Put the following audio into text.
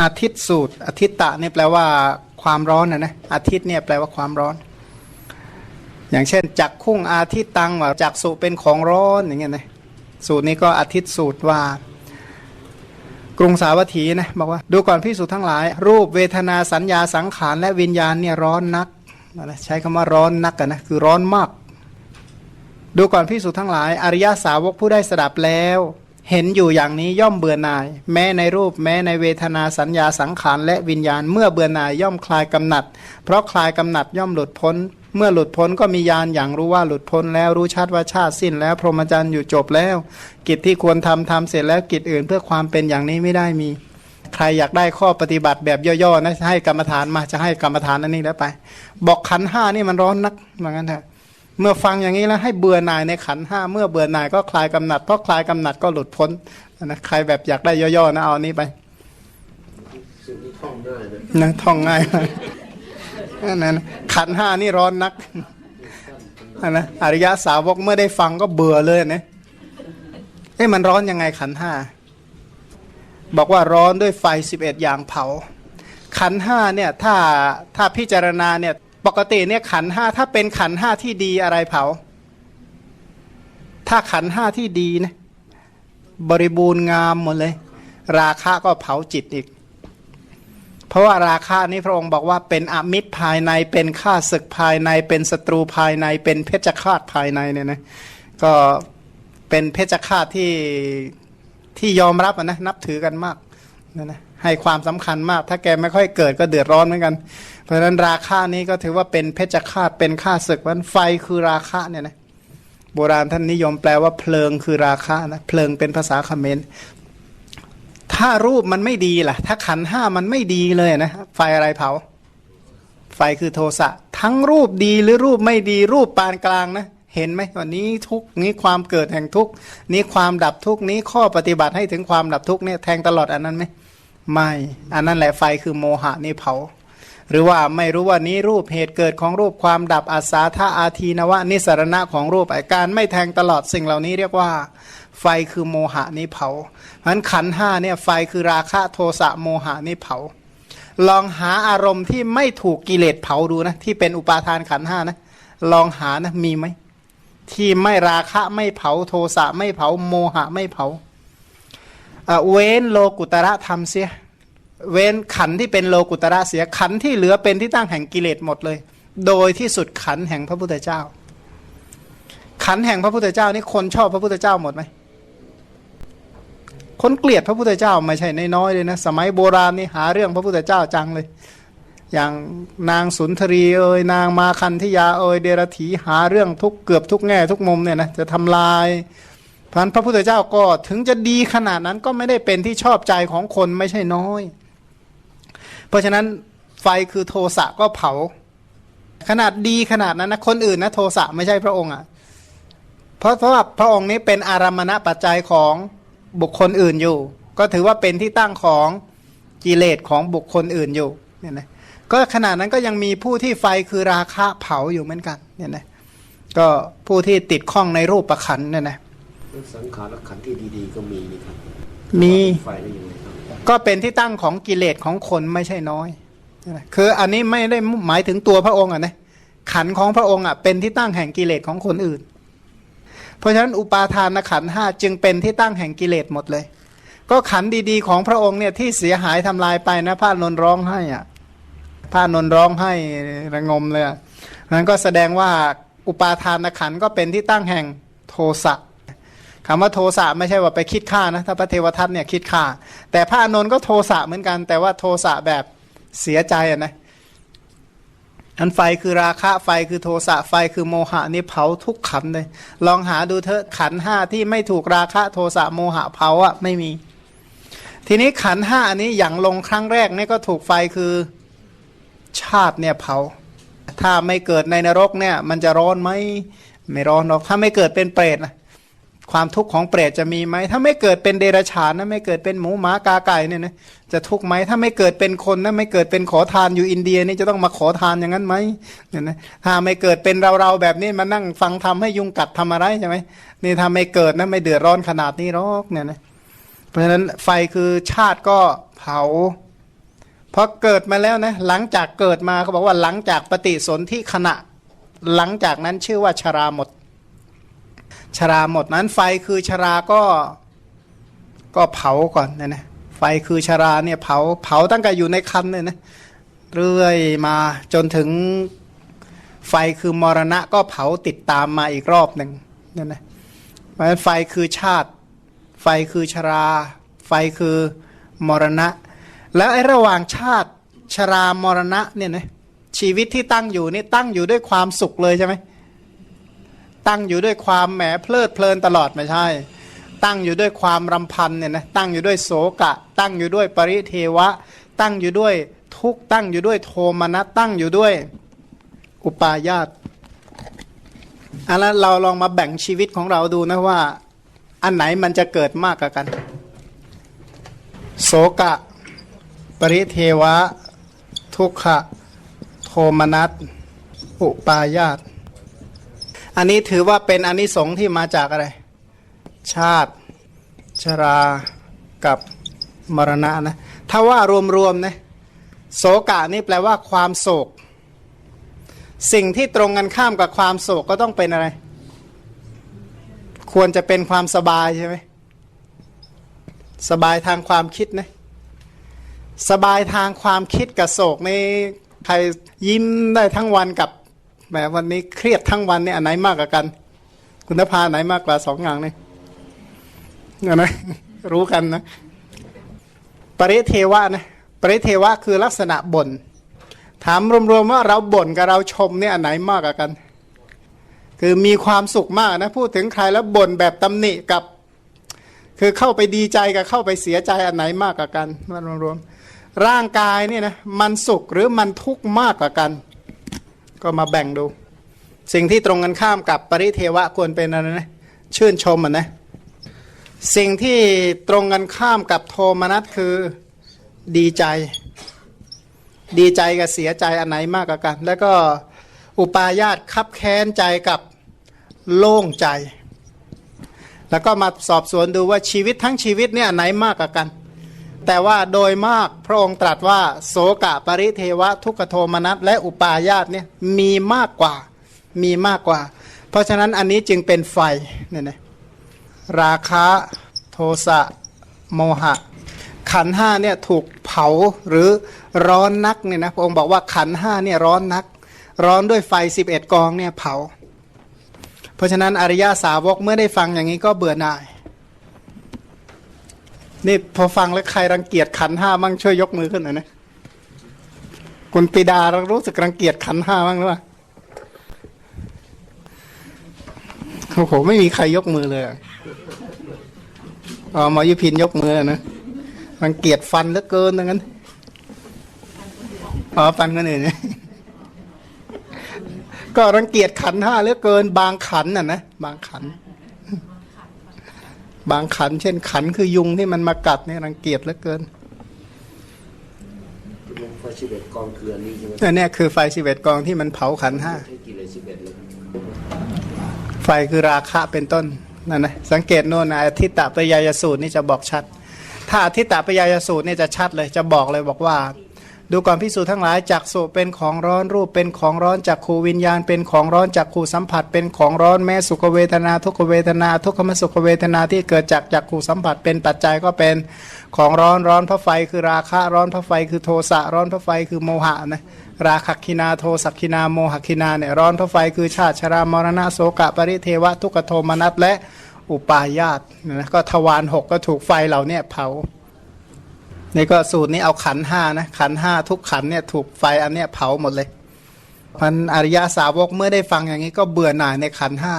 อาทิตย์สูตรอาทิตตะนี่แปลว่าความร้อนนะนะอาทิตย์เนี่ยแปลว่าความร้อน อย่างเช่นจักคุ้งอาทิตตังว่าจักสุเป็นของร้อนอย่างเงี้ยนะสูตรนี้ก็อาทิตย์สูตรว่า กรุงสาวัตถีนะบอกว่าดูก่อนพิสูจทั้งหลาย รูปเวทนาสัญญาสังขารและวิญญาณเนี่ยร้อนนักใช้คำว่าร้อนนักกันนะคือร้อนมาก ดูก่อนพิสูจทั้งหลาย อริยสาวกผู้ได้สดับแล้ว เห็นอยู่อย่างนี้ย่อมเบื่อหน่าย แม้ในรูปแม้ในเวทนาสัญญาสังขารและวิญญาณ เมื่อเบื่อหน่ายย่อมคลายกำหนัด เพราะคลายกำหนัดย่อมหลุดพ้น เมื่อหลุดพ้นก็มีญาณอย่างรู้ว่าหลุดพ้นแล้วรู้ชัดว่าชาติสิ้นแล้วพรหมจรรย์อยู่จบแล้ว กิจที่ควรทำทำเสร็จแล้วกิจอื่นเพื่อความเป็นอย่างนี้ไม่ได้มี ใครอยากได้ข้อปฏิบัติแบบย่อๆนะให้กรรมฐานมาจะให้กรรมฐานอันนี้แล้วไป บอกขันห้านี่มันร้อนนักเหมือนกันเถอะ เมื่อฟังอย่างนี้แล้วให้เบื่อหน่ายในขันห้าเมื่อเบื่อหน่ายก็คลายกำหนัดเพราะคลายกำหนัดก็หลุดพ้นนะใครแบบอยากได้ย่อๆนะเอาอันนี้ไปนะท่องง่ายมากนั่นขันห้านี่ร้อนนักนะอริยะสาวกเมื่อได้ฟังก็เบื่อเลยนะเอ้มันร้อนยังไงขันห้าบอกว่าร้อนด้วยไฟสิบเอ็ดอย่างเผา ขันห้าเนี่ยถ้าถ้าพิจารณาเนี่ย ปกติเนี่ยขันห้าถ้าเป็นขันห้าที่ดีอะไรเผา ถ้าขันห้าที่ดีนะบริบูรณ์งามหมดเลย ราคะก็เผาจิตอีก เพราะว่าราคะนี้พระองค์บอกว่าเป็นอมิตรภายในเป็นข้าศึกภายใน เป็นศัตรูภายใน เป็นเพชฌฆาตภายในเนี่ยนะก็เป็นเพชฌฆาตที่ที่ยอมรับนะนับถือกันมากนะนะให้ความสำคัญมาก ถ้าแกไม่ค่อยเกิดก็เดือดร้อนเหมือนกัน ราะฉะนั้นราคะนี้ก็ถือว่าเป็นเพชฌฆาตเป็นข้าศึกวันไฟคือราคะเนี่ยนะโบราณท่านนิยมแปลว่าเพลิงคือราคะนะเพลิงเป็นภาษาเขมรถ้ารูปมันไม่ดีล่ะ ถ้าขันห้ามันไม่ดีเลยนะไฟอะไรเผา ไฟคือโทสะทั้งรูปดีหรือรูปไม่ดีรูปปานกลางนะเห็นไหมวันนี้ทุกนี้ความเกิดแห่งทุกนี้ความดับทุกนี้ข้อปฏิบัติให้ถึงความดับทุกเนี่ยแทงตลอดอันนั้นไหมไม่ อันนั้นแหละไฟคือโมหะนี่เผา หรือว่าไม่รู้ว่านี้รูปเหตุเกิดของรูปความดับอาสาธาอาทีนวะนิสรณะของรูปไอการไม่แทงตลอดสิ่งเหล่านี้เรียกว่า ไฟคือโมหะนี่เผาเพราะฉะนั้นขันห้าเนี่ยไฟคือราคะโทสะโมหะนี่เผา ลองหาอารมณ์ที่ไม่ถูกกิเลสเผาดูนะที่เป็นอุปาทานขันห้านะลองหานะมีไหมที่ไม่ราคะไม่เผาโทสะไม่เผาโมหะไม่เผาเว้นโลกุตระธรรมเสีย เว้นขันที่เป็นโลกุตระเสียขันที่เหลือเป็นที่ตั้งแห่งกิเลสหมดเลย โดยที่สุดขันแห่งพระพุทธเจ้า ขันแห่งพระพุทธเจ้านี่คนชอบพระพุทธเจ้าหมดไหมคนเกลียดพระพุทธเจ้าไม่ใช่น้อยเลยนะสมัยโบราณนี่หาเรื่องพระพุทธเจ้าจังเลย อย่างนางสุนทรีเอ่ยนางมาคันธยาเอ่ยเดรถีหาเรื่องทุกเกือบทุกแง่ทุกมุมเนี่ยนะจะทำลายเพราะนั้นพระพุทธเจ้าก็ถึงจะดีขนาดนั้นก็ไม่ได้เป็นที่ชอบใจของคนไม่ใช่น้อย เพราะฉะนั้นไฟคือโทสะก็เผา ขนาดดีขนาดนั้นนะคนอื่นนะโทสะไม่ใช่พระองค์อะเพราะเพราะว่าพระองค์นี้เป็นอารามณปัจจัยของบุคคลอื่นอยู่ ก็ถือว่าเป็นที่ตั้งของกิเลสของบุคคลอื่นอยู่เนี่ยนะก็ขนาดนั้นก็ยังมีผู้ที่ไฟคือราคะเผาอยู่เหมือนกันเนี่ยนะก็ผู้ที่ติดข้องในรูปประคันเนี่ยนะเรื่องสังขารและขันธ์ที่ดีๆก็มีนี่ครับมีไฟได้ยังไงครับ ก็เป็นที่ตั้งของกิเลสของคนไม่ใช่น้อย คืออันนี้ไม่ได้หมายถึงตัวพระองค์อะนะขันของพระองค์อะเป็นที่ตั้งแห่งกิเลสของคนอื่น เพราะฉะนั้นอุปาทานขันห้าจึงเป็นที่ตั้งแห่งกิเลสหมดเลย ก็ขันดีๆ ของพระองค์เนี่ยที่เสียหายทำลายไปนะพระนนร้องให้อะพระนนร้องให้ระงมเลยนั้นก็แสดงว่าอุปาทานขันก็เป็นที่ตั้งแห่งโทสะ คำว่าโทสะไม่ใช่ว่าไปคิดฆ่านะถ้าพระเทวทัตเนี่ยคิดฆ่า แต่พระอานนท์ก็โทสะเหมือนกัน แต่ว่าโทสะแบบเสียใจอะนะอันไฟคือราคะไฟคือโทสะไฟคือโมหะนี่เผาทุกขันเลย ลองหาดูเถอะขันห้าที่ไม่ถูกราคะโทสะโมหะเผาอะไม่มี ทีนี้ขันห้าอันนี้อย่างลงครั้งแรกนี่ก็ถูกไฟคือชาติเนี่ยเผา ถ้าไม่เกิดในนรกเนี่ย มันจะร้อนไหมไม่ร้อนหรอก ถ้าไม่เกิดเป็นเปรตนะ ความทุกข์ของเปรตจะมีไหมถ้าไม่เกิดเป็นเดรัจฉานนะไม่เกิดเป็นหมูหมากาไก่เนี่ยนะจะทุกข์ไหมถ้าไม่เกิดเป็นคนนะไม่เกิดเป็นขอทานอยู่อินเดียนี่จะต้องมาขอทานอย่างนั้นไหมเนี่ยนะถ้าไม่เกิดเป็นเราเราแบบนี้มานั่งฟังทำให้ยุงกัดทำอะไรใช่ไหมนี่ถ้าไม่เกิดนะไม่เดือดร้อนขนาดนี้หรอกเนี่ยนะเพราะฉะนั้นไฟคือชาติก็เผาพอเกิดมาแล้วนะหลังจากเกิดมาเขาบอกว่าหลังจากปฏิสนธิขณะ หลังจากนั้นชื่อว่าชราหมด ชราหมดนั้นไฟคือชราก็ก็เผาก่อนนะนะไฟคือชราเนี่ยเผาเผาตั้งแต่อยู่ในคันเลยนะเรื่อยมาจนถึงไฟคือมรณะก็เผาติดตามมาอีกรอบหนึ่งเนี่ยนะเพราะฉะนั้นไฟคือชาติ ไฟคือชรา ไฟคือมรณะ แล้วไอ้ระหว่างชาติชรามรณะเนี่ยนะชีวิตที่ตั้งอยู่นี่ตั้งอยู่ด้วยความสุขเลยใช่ไหม ตั้งอยู่ด้วยความแหมเพลิดเพลินตลอดไม่ใช่ ตั้งอยู่ด้วยความรำพันเนี่ยนะตั้งอยู่ด้วยโศกะ ตั้งอยู่ด้วยปริเทวะ ตั้งอยู่ด้วยทุกข์ตั้งอยู่ด้วยโทมนัสตั้งอยู่ด้วยอุปาญาตอันนั้นเราลองมาแบ่งชีวิตของเราดูนะว่า อันไหนมันจะเกิดมากกว่ากัน โสกะ ปริเทวะ ทุกขะ โทมนัส อุปาญาต อันนี้ถือว่าเป็นอนนิสงส์ที่มาจากอะไร ชาติชรากับมรณะนะถ้าว่ารวมๆนะโสกะนี่แปลว่าความโศก สิ่งที่ตรงกันข้ามกับความโศกก็ต้องเป็นอะไร ควรจะเป็นความสบายใช่ไหมสบายทางความคิดนะสบายทางความคิดกับโศกนี่ใครยิ้มได้ทั้งวันกับ แหมวันนี้เครียดทั้งวันเนี่ยอันไหนมากกว่ากัน คุณภาไหนมากกว่าสองอย่างเนี่ยนะรู้กันนะปริเทวะนะปริเทวะคือลักษณะบ่นถามรวมๆว่าเราบ่นกับเราชมเนี่ยอันไหนมากกว่ากัน คือมีความสุขมากนะพูดถึงใครแล้วบ่นแบบตำหนิกับ คือเข้าไปดีใจกับเข้าไปเสียใจอันไหนมากกว่ากันมารวมๆร่างกายเนี่ยนะมันสุขหรือมันทุกข์มากกว่ากัน ก็มาแบ่งดู สิ่งที่ตรงกันข้ามกับปริเทวะควรเป็นอะไรนะชื่นชมอะนะสิ่งที่ตรงกันข้ามกับโทมนัสคือดีใจ ดีใจกับเสียใจอันไหนมากกว่ากัน แล้วก็อุปาญาตคับแค้นใจกับโล่งใจ แล้วก็มาสอบสวนดูว่าชีวิตทั้งชีวิตเนี่ยอันไหนมากกว่ากัน แต่ว่าโดยมากพระองค์ตรัสว่าโสกะปริเทวะทุกโทมนัสและอุปาญาตเนี่ยมีมากกว่ามีมากกว่า เพราะฉะนั้นอันนี้จึงเป็นไฟเนี่ยนะราคะโทสะโมหะ ขันห้าเนี่ยถูกเผาหรือร้อนนักเนี่ยนะพระองค์บอกว่าขันห้าเนี่ยร้อนนัก ร้อนด้วยไฟ 11 กองเนี่ยเผา เพราะฉะนั้นอริยาสาวกเมื่อได้ฟังอย่างนี้ก็เบื่อหน่าย นี่พอฟังแล้วใครรังเกียจขันห้ามั่งช่วยยกมือขึ้นหน่อยนะคุณปิดาร,รู้สึกรังเกียจขันห้ามั่งหรือเปล่าโอ้โหไม่มีใครยกมือเลยอ๋อหมอยุพินยกมือนะรังเกียจฟันเหลือเกินดังนั้นอ๋อฟันคนอื่นเนี่ยก็รังเกียจขันห้าเหลือเกิน บางขันน่ะนะบางขัน บางขัน เช่น ขันคือยุงที่มันมากัดเนี่ยรังเกียจเหลือเกินลงไฟสิบเอ็ดกองเกลือนี่ใช่ไหมอันเนี้ยคือไฟสิบเอ็ดกองที่มันเผาขันห้าใช้กี่เลยสิบเอ็ดเลยครับไฟคือราคะเป็นต้นนั่นนะสังเกตโน่นนะอาทิตตปริยายสูตรนี่จะบอกชัด ถ้าอาทิตตปริยายสูตรนี่จะชัดเลย จะบอกเลยบอกว่า ดูก่อนพิสูจน์ทั้งหลายจักสุเป็นของร้อนรูปเป็นของร้อนจักขูวิญญาณเป็นของร้อนจักขูสัมผัส เป็นของร้อนแม้สุขเวทนา ทุกขเวทนา ทุกขมสุขเวทนาที่เกิดจากจักขูสัมผัส เป็นปัจจัยก็เป็นของร้อนร้อนพระไฟคือราคะร้อนพระไฟคือโทสะร้อนพระไฟคือโมหะนะราคคินาโทสักคินาโมหคินาเนี่ยร้อนพระไฟคือชาติชรามรณะโสกะปริเทวะทุกขโทมนัสและอุปาญาตนะก็ทวารหกก็ถูกไฟเหล่านี้เผา นี่ก็สูตรนี้เอาขันห้านะขันห้าทุกขันเนี่ยถูกไฟอันเนี้ยเผาหมดเลยพันอริยาสาวกเมื่อได้ฟังอย่างนี้ก็เบื่อหน่ายในขันห้า